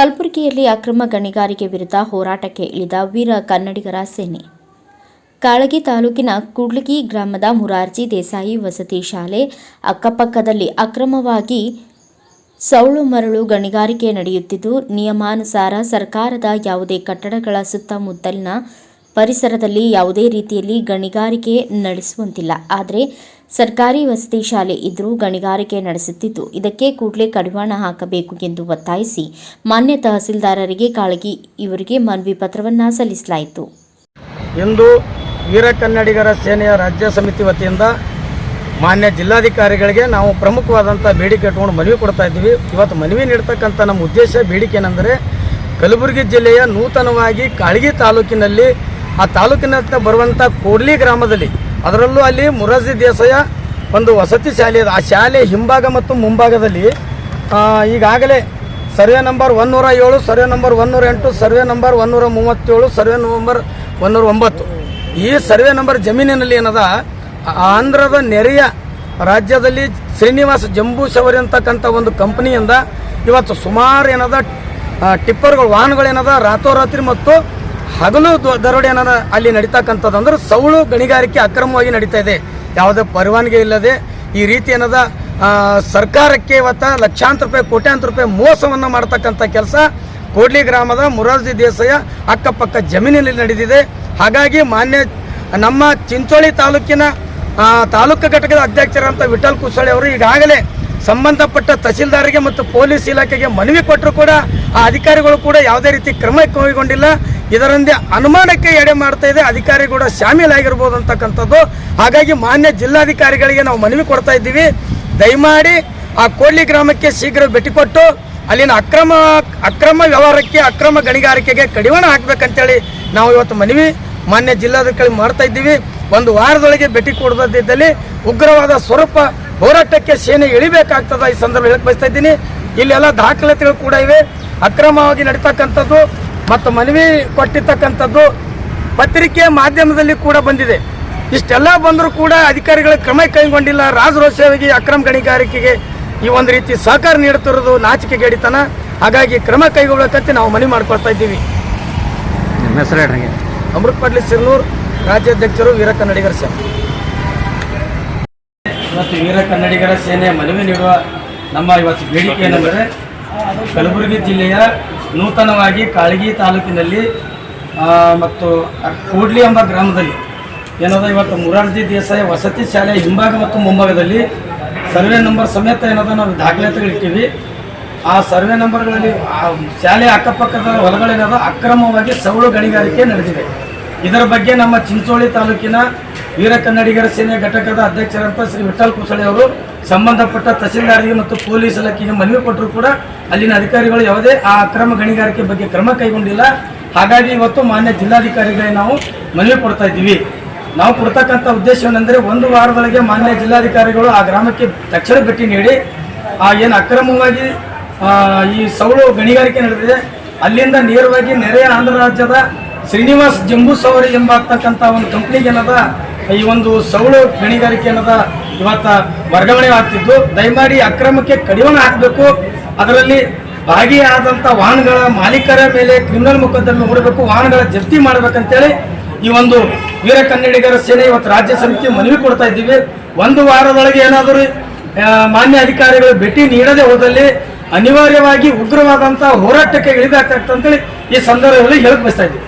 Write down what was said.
ಕಲಬುರಗಿಯಲ್ಲಿ ಅಕ್ರಮ ಗಣಿಗಾರಿಕೆ ವಿರುದ್ಧ ಹೋರಾಟಕ್ಕೆ ಇಳಿದ ವೀರ ಕನ್ನಡಿಗರ ಸೇನೆ. ಕಾಳಗಿ ತಾಲೂಕಿನ ಕುಡ್ಲಗಿ ಗ್ರಾಮದ ಮುರಾರ್ಜಿ ದೇಸಾಯಿ ವಸತಿ ಶಾಲೆ ಅಕ್ಕಪಕ್ಕದಲ್ಲಿ ಅಕ್ರಮವಾಗಿ ಸೌಳು ಮರಳು ಗಣಿಗಾರಿಕೆ ನಡೆಯುತ್ತಿದ್ದು, ನಿಯಮಾನುಸಾರ ಸರ್ಕಾರದ ಯಾವುದೇ ಕಟ್ಟಡಗಳ ಸುತ್ತಮುತ್ತಲಿನ ಪರಿಸರದಲ್ಲಿ ಯಾವುದೇ ರೀತಿಯಲ್ಲಿ ಗಣಿಗಾರಿಕೆ ನಡೆಸುವಂತಿಲ್ಲ. ಆದರೆ ಸರ್ಕಾರಿ ವಸತಿ ಶಾಲೆ ಇದ್ದರೂ ಗಣಿಗಾರಿಕೆ ನಡೆಸುತ್ತಿದ್ದು, ಇದಕ್ಕೆ ಕೂಡಲೇ ಕಡಿವಾಣ ಹಾಕಬೇಕು ಎಂದು ಒತ್ತಾಯಿಸಿ ಮಾನ್ಯ ತಹಸೀಲ್ದಾರರಿಗೆ ಕಾಳಗಿ ಇವರಿಗೆ ಮನವಿ ಪತ್ರವನ್ನು ಸಲ್ಲಿಸಲಾಯಿತು. ಇಂದು ವೀರ ಕನ್ನಡಿಗರ ಸೇನೆಯ ರಾಜ್ಯ ಸಮಿತಿ ವತಿಯಿಂದ ಮಾನ್ಯ ಜಿಲ್ಲಾಧಿಕಾರಿಗಳಿಗೆ ನಾವು ಪ್ರಮುಖವಾದಂಥ ಬೇಡಿಕೆ ಇಟ್ಕೊಂಡು ಮನವಿ ಕೊಡ್ತಾ ಇದ್ದೀವಿ. ಇವತ್ತು ಮನವಿ ನೀಡ್ತಕ್ಕಂಥ ನಮ್ಮ ಉದ್ದೇಶ ಬೇಡಿಕೆ ಏನೆಂದರೆ, ಕಲಬುರಗಿ ಜಿಲ್ಲೆಯ ನೂತನವಾಗಿ ಕಾಳಗಿ ತಾಲೂಕಿನಲ್ಲಿ ಆ ತಾಲೂಕಿನ ಬರುವಂಥ ಕೂಡ್ಲಿ ಗ್ರಾಮದಲ್ಲಿ ಅದರಲ್ಲೂ ಅಲ್ಲಿ ಮುರಾರ್ಜಿ ದೇಸಾಯ ಒಂದು ವಸತಿ ಶಾಲೆ ಇದೆ. ಆ ಶಾಲೆ ಹಿಂಭಾಗ ಮತ್ತು ಮುಂಭಾಗದಲ್ಲಿ ಈಗಾಗಲೇ ಸರ್ವೆ ನಂಬರ್ ಒನ್ನೂರ ಏಳು, ಸರ್ವೆ ನಂಬರ್ ಒನ್ನೂರ ಎಂಟು, ಸರ್ವೆ ನಂಬರ್ ಒನ್ನೂರ ಮೂವತ್ತೇಳು, ಸರ್ವೆ ನಂಬರ್ ಒನ್ನೂರ ಒಂಬತ್ತು. ಈ ಸರ್ವೆ ನಂಬರ್ ಜಮೀನಿನಲ್ಲಿ ಏನದ? ಆಂಧ್ರದ ನೆರೆಯ ರಾಜ್ಯದಲ್ಲಿ ಶ್ರೀನಿವಾಸ ಜಂಬೂಸವರಿ ಅಂತಕ್ಕಂಥ ಒಂದು ಕಂಪನಿಯಿಂದ ಇವತ್ತು ಸುಮಾರು ಏನದ ಟಿಪ್ಪರ್ಗಳು ವಾಹನಗಳೇನದ ರಾತ್ರೋರಾತ್ರಿ ಮತ್ತು ಹಗಲು ದರೋಡೆ ಏನದ ಅಲ್ಲಿ ನಡೀತಕ್ಕಂಥದ್ದು ಅಂದ್ರೆ ಸೌಳು ಗಣಿಗಾರಿಕೆ ಅಕ್ರಮವಾಗಿ ನಡೀತಾ ಇದೆ. ಯಾವುದೇ ಪರವಾನಗಿ ಇಲ್ಲದೆ ಈ ರೀತಿ ಆ, ಸರ್ಕಾರಕ್ಕೆ ಇವತ್ತ ಲಕ್ಷಾಂತರ ರೂಪಾಯಿ ಕೋಟ್ಯಾಂತರ ರೂಪಾಯಿ ಮೋಸವನ್ನು ಮಾಡ್ತಕ್ಕಂಥ ಕೆಲಸ ಕೋಡ್ಲಿ ಗ್ರಾಮದ ಮುರಾರ್ಜಿ ದೇಸಾಯ ಅಕ್ಕಪಕ್ಕ ಜಮೀನಿನಲ್ಲಿ ನಡೆದಿದೆ. ಹಾಗಾಗಿ ಮಾನ್ಯ ನಮ್ಮ ಚಿಂಚೋಳಿ ತಾಲೂಕಿನ ತಾಲೂಕು ಘಟಕದ ಅಧ್ಯಕ್ಷರಂತ ವಿಠಲ್ ಕುಸಳಿ ಅವರು ಈಗಾಗಲೇ ಸಂಬಂಧಪಟ್ಟ ತಹಸೀಲ್ದಾರಿಗೆ ಮತ್ತು ಪೊಲೀಸ್ ಇಲಾಖೆಗೆ ಮನವಿ ಕೊಟ್ಟರು ಕೂಡ ಆ ಅಧಿಕಾರಿಗಳು ಕೂಡ ಯಾವುದೇ ರೀತಿ ಕ್ರಮ ಕೈಗೊಂಡಿಲ್ಲ. ಇದರಂದೇ ಅನುಮಾನಕ್ಕೆ ಎಡೆ ಮಾಡ್ತಾ ಇದೆ. ಅಧಿಕಾರಿ ಕೂಡ ಶಾಮೀಲಾಗಿರ್ಬೋದು ಅಂತಕ್ಕಂಥದ್ದು. ಹಾಗಾಗಿ ಮಾನ್ಯ ಜಿಲ್ಲಾಧಿಕಾರಿಗಳಿಗೆ ನಾವು ಮನವಿ ಕೊಡ್ತಾ ಇದ್ದೀವಿ. ದಯಮಾಡಿ ಆ ಕೋಡ್ಲಿ ಗ್ರಾಮಕ್ಕೆ ಶೀಘ್ರ ಭೇಟಿ ಕೊಟ್ಟು ಅಲ್ಲಿನ ಅಕ್ರಮ ಅಕ್ರಮ ವ್ಯವಹಾರಕ್ಕೆ, ಅಕ್ರಮ ಗಣಿಗಾರಿಕೆಗೆ ಕಡಿವಾಣ ಹಾಕ್ಬೇಕಂತೇಳಿ ನಾವು ಇವತ್ತು ಮನವಿ ಮಾನ್ಯ ಜಿಲ್ಲಾಧಿಕಾರಿ ಮಾಡ್ತಾ ಇದ್ದೀವಿ. ಒಂದು ವಾರದೊಳಗೆ ಭೇಟಿ ಕೊಡದಿದ್ದಲ್ಲಿ ಉಗ್ರವಾದ ಸ್ವರೂಪ ಹೋರಾಟಕ್ಕೆ ಸೇನೆ ಇಳಿಬೇಕಾಗ್ತದ ಈ ಸಂದರ್ಭ ಹೇಳಕ್ ಬಯಸ್ತಾ ಇದ್ದೀನಿ. ಇಲ್ಲೆಲ್ಲ ದಾಖಲಾತಿಗಳು ಕೂಡ ಇವೆ. ಅಕ್ರಮವಾಗಿ ನಡೀತಕ್ಕಂಥದ್ದು ಮತ್ತು ಮನವಿ ಕೊಟ್ಟಿರ್ತಕ್ಕಂಥದ್ದು ಪತ್ರಿಕೆ ಮಾಧ್ಯಮದಲ್ಲಿ ಕೂಡ ಬಂದಿದೆ. ಇಷ್ಟೆಲ್ಲ ಬಂದರೂ ಕೂಡ ಅಧಿಕಾರಿಗಳ ಕ್ರಮ ಕೈಗೊಂಡಿಲ್ಲ. ರಾಜರೋಷವಾಗಿ ಅಕ್ರಮ ಗಣಿಗಾರಿಕೆಗೆ ಈ ಒಂದು ರೀತಿ ಸಹಕಾರ ನೀಡುತ್ತಿರೋದು ನಾಚಿಕೆಗೇಡಿತನ. ಹಾಗಾಗಿ ಕ್ರಮ ಕೈಗೊಳ್ಳಬೇಕಂತ ನಾವು ಮನವಿ ಮಾಡ್ಕೊಳ್ತಾ ಇದ್ದೀವಿ. ನಿಮ್ಮ ಹೆಸರು ಹೇಳ್ರಿ ಅಮೃತ್ ಪಡ್ಲಿ ಸಿರ್ನೂರ್ ರಾಜ್ಯಾಧ್ಯಕ್ಷರು ವೀರ ಕನ್ನಡಿಗರ ಇವತ್ತು ವೀರ ಕನ್ನಡಿಗರ ಸೇನೆ ಮನವಿ ನೀಡುವ ನಮ್ಮ ಇವತ್ತು ಬೇಡಿಕೆ ಏನೆಂದರೆ ಕಲಬುರಗಿ ಜಿಲ್ಲೆಯ ನೂತನವಾಗಿ ಕಾಳಗಿ ತಾಲೂಕಿನಲ್ಲಿ ಮತ್ತು ಕೂಡ್ಲಿ ಎಂಬ ಗ್ರಾಮದಲ್ಲಿ, ಏನದ ಇವತ್ತು ಮುರಾರ್ಜಿ ದೇಸಾಯಿ ವಸತಿ ಶಾಲೆಯ ಹಿಂಭಾಗ ಮತ್ತು ಮುಂಭಾಗದಲ್ಲಿ ಸರ್ವೆ ನಂಬರ್ ಸಮೇತ ಏನದ ನಾವು ದಾಖಲಾತಿಗಳಿಟ್ಟಿವಿ. ಆ ಸರ್ವೆ ನಂಬರ್ಗಳಲ್ಲಿ, ಆ ಶಾಲೆಯ ಅಕ್ಕಪಕ್ಕದ ಹೊಲಗಳೇನದ ಅಕ್ರಮವಾಗಿ ಸವಳು ಗಣಿಗಾರಿಕೆ ನಡೆದಿದೆ. ಇದರ ಬಗ್ಗೆ ನಮ್ಮ ಚಿಂಚೋಳಿ ತಾಲೂಕಿನ ವೀರ ಕನ್ನಡಿಗರ ಸೇನೆ ಘಟಕದ ಅಧ್ಯಕ್ಷರಂತ ಶ್ರೀ ವಿಠಲ್ ಕುಸಳೆ ಅವರು, ಸಂಬಂಧಪಟ್ಟ ತಹಸೀಲ್ದಾರಿಗೆ ಮತ್ತು ಪೊಲೀಸ್ ಇಲಾಖೆಗೆ ಮನವಿ ಕೊಟ್ಟರು ಕೂಡ ಅಲ್ಲಿನ ಅಧಿಕಾರಿಗಳು ಯಾವುದೇ ಆ ಅಕ್ರಮ ಗಣಿಗಾರಿಕೆ ಬಗ್ಗೆ ಕ್ರಮ ಕೈಗೊಂಡಿಲ್ಲ. ಹಾಗಾಗಿ ಇವತ್ತು ಮಾನ್ಯ ಜಿಲ್ಲಾಧಿಕಾರಿಗಳಿಗೆ ನಾವು ಮನವಿ ಕೊಡ್ತಾ ಇದ್ದೀವಿ. ನಾವು ಕೊಡ್ತಕ್ಕಂಥ ಉದ್ದೇಶ ಏನೆಂದರೆ ಒಂದು ವಾರದೊಳಗೆ ಮಾನ್ಯ ಜಿಲ್ಲಾಧಿಕಾರಿಗಳು ಆ ಗ್ರಾಮಕ್ಕೆ ತಕ್ಷಣ ಭೇಟಿ ನೀಡಿ, ಆ ಏನು ಅಕ್ರಮವಾಗಿ ಈ ಸೌಳು ಗಣಿಗಾರಿಕೆ ನಡೆದಿದೆ, ಅಲ್ಲಿಂದ ನೇರವಾಗಿ ನೆರೆಯ ಆಂಧ್ರ ರಾಜ್ಯದ ಶ್ರೀನಿವಾಸ್ ಜಂಬೂಸವರಿ ಎಂಬತಕ್ಕಂಥ ಒಂದು ಕಂಪ್ನಿಗೆ ಏನದ ಈ ಒಂದು ಸೌಳು ಗಣಿಗಾರಿಕೆ ಅನ್ನೋದ ಇವತ್ತ ವರ್ಗಾವಣೆ ಆಗ್ತಿದ್ದು. ದಯಮಾಡಿ ಅಕ್ರಮಕ್ಕೆ ಕಡಿವಾಣ ಹಾಕಬೇಕು. ಅದರಲ್ಲಿ ಭಾಗಿಯಾದಂಥ ವಾಹನಗಳ ಮಾಲೀಕರ ಮೇಲೆ ಕ್ರಿಮಿನಲ್ ಮೊಕದ್ದಮೆ ಹೂಡಬೇಕು, ವಾಹನಗಳ ಜಪ್ತಿ ಮಾಡಬೇಕಂತೇಳಿ ಈ ಒಂದು ವೀರ ಕನ್ನಡಿಗರ ಸೇನೆ ಇವತ್ತು ರಾಜ್ಯ ಸಮಿತಿ ಮನವಿ ಕೊಡ್ತಾ ಇದ್ದೀವಿ. ಒಂದು ವಾರದೊಳಗೆ ಏನಾದರೂ ಮಾನ್ಯ ಅಧಿಕಾರಿಗಳು ಭೇಟಿ ನೀಡದೆ ಹೋದಲ್ಲಿ ಅನಿವಾರ್ಯವಾಗಿ ಉಗ್ರವಾದಂತಹ ಹೋರಾಟಕ್ಕೆ ಇಳಿಬೇಕಾಗ್ತಂತೇಳಿ ಈ ಸಂದರ್ಭದಲ್ಲಿ ಹೇಳಕ್ ಬಯಸ್ತಾ ಇದ್ದೀವಿ.